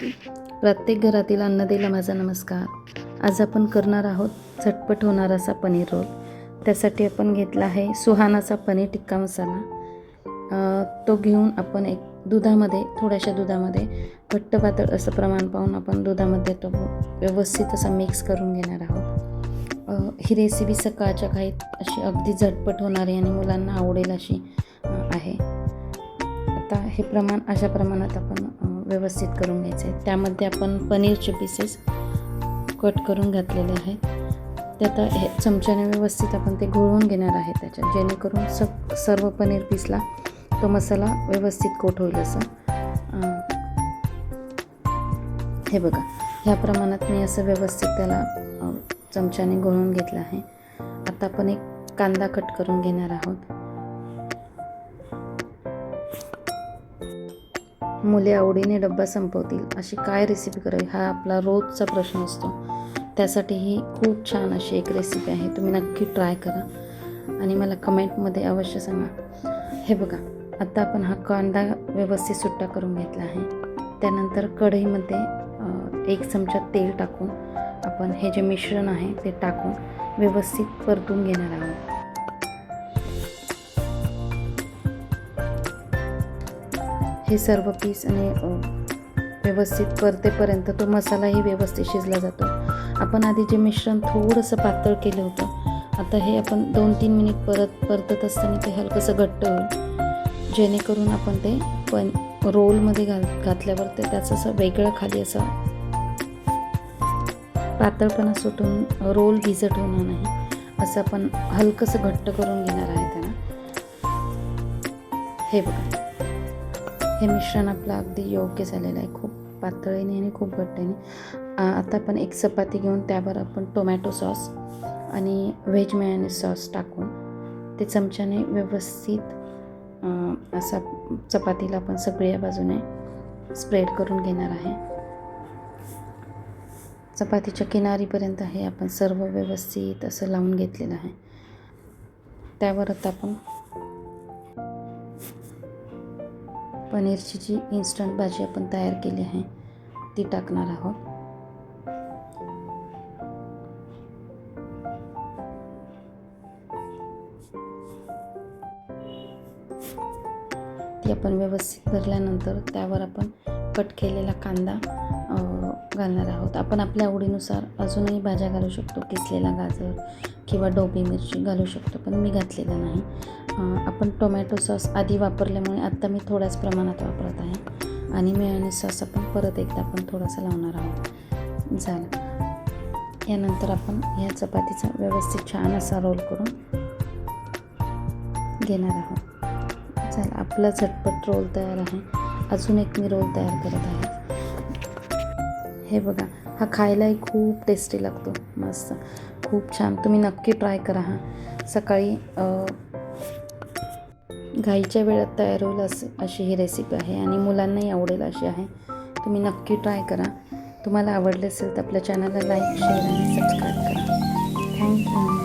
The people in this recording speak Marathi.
प्रत्येक घरातील अन्नदेला माझा नमस्कार. आज आपण करणार आहोत झटपट होणारा असा पनीर रोल. त्यासाठी आपण घेतला आहे सुहानाचा पनीर टिक्का मसाला. तो घेऊन आपण एक दुधामध्ये थोड्याशा दुधामध्ये घट्ट पातळ असं प्रमाण पाहून आपण दुधामध्ये तो व्यवस्थित असा मिक्स करून घेणार आहोत. ही रेसिपी सकाळच्या घाईत अशी अगदी झटपट होणारी आणि मुलांना आवडेल अशी आहे. आता हे प्रमाण अशा प्रमाणात आपण व्यवस्थित करून घ्यायचे आहेत. त्यामध्ये आपण पनीरचे पीसेस कट करून घातलेले आहेत. ते आता हे चमच्याने व्यवस्थित आपण ते घोळवून घेणार आहे त्याच्यात. जेणेकरून स सर्व पनीर पीसला तो मसाला व्यवस्थित कोट होईल असं हे बघा. ह्या प्रमाणात मी असं व्यवस्थित त्याला चमच्याने घोळून घेतलं आहे. आता आपण एक कांदा कट करून घेणार आहोत. मुले आवडीने डब्बा संपवतील अशी काय रेसिपी करावी हा आपला रोजचा प्रश्न असतो. त्यासाठी ही खूप छान अशी एक रेसिपी आहे तुम्ही नक्की ट्राय करा. आणि मला कमेंटमध्ये अवश्य सांगा. हे बघा आत्ता आपण हा कांदा व्यवस्थित सुट्टा करून घेतला आहे. त्यानंतर कढईमध्ये एक चमचा तेल टाकून आपण हे जे मिश्रण आहे ते टाकून व्यवस्थित परतून घेणार आहोत. हे सर्व पीस आणि व्यवस्थित परतेपर्यंत तो मसालाही व्यवस्थित शिजला जातो. आपण आधी जे मिश्रण थोडंसं पातळ केलं होतं आता हे आपण दोन तीन मिनिट परत परतत असताना ते हलकंसं घट्ट होईल. जेणेकरून आपण ते पण रोलमध्ये घाल घातल्यावर ते त्याचं असं वेगळं खाली असं पातळपणा सुटून रोल भिजट होणार नाही. असं आपण हलकंसं घट्ट करून घेणार आहे त्याला. हे बघा. हे मिश्रण आपलं अगदी योग्य झालेलं आहे. खूप पातळीने आणि खूप घट्टने आता आपण एक चपाती घेऊन त्यावर आपण टोमॅटो सॉस आणि व्हेज मॅन सॉस टाकून ते चमच्याने व्यवस्थित असा चपातीला आपण सगळ्या बाजूने स्प्रेड करून घेणार आहे. चपातीच्या किनारीपर्यंत हे आपण सर्व व्यवस्थित असं लावून घेतलेलं आहे. त्यावर आता आपण पनीरची जी इन्स्टंट भाजी आपण तयार केली आहे ती टाकणार आहोत. ती आपण व्यवस्थित भरल्यानंतर त्यावर आपण कट केलेला कांदा घालणार आहोत. आपण आपल्या आवडीनुसार अजूनही भाज्या घालू शकतो किसलेला गाजर किंवा डोबी मिरची घालू शकतो पण मी घातलेलं नाही. आपण टोमॅटो सॉस आधी वापरल्यामुळे आत्ता मी थोड्याच प्रमाणात वापरत आहे. आणि मेयोनीज सॉस आपण परत एकदा आपण थोडासा लावणार आहोत. झालं. यानंतर आपण ह्या चपातीचा व्यवस्थित छान असा रोल करून घेणार आहोत. चालेल आपला झटपट रोल तयार आहे. अजून एक मी रोल तयार करत आहे. हे बघा. हा खायलाही खूप टेस्टी लागतो. मस्त. खूप छान. तुम्ही नक्की ट्राय करा हा. सकाळी घाईच्या वेळात तयार होईल असं अशी ही रेसिपी आहे आणि मुलांनाही आवडेल अशी आहे. तुम्ही नक्की ट्राय करा. तुम्हाला आवडले असेल तर आपल्या चॅनलला लाईक शेअर आणि सबस्क्राईब करा. Thank you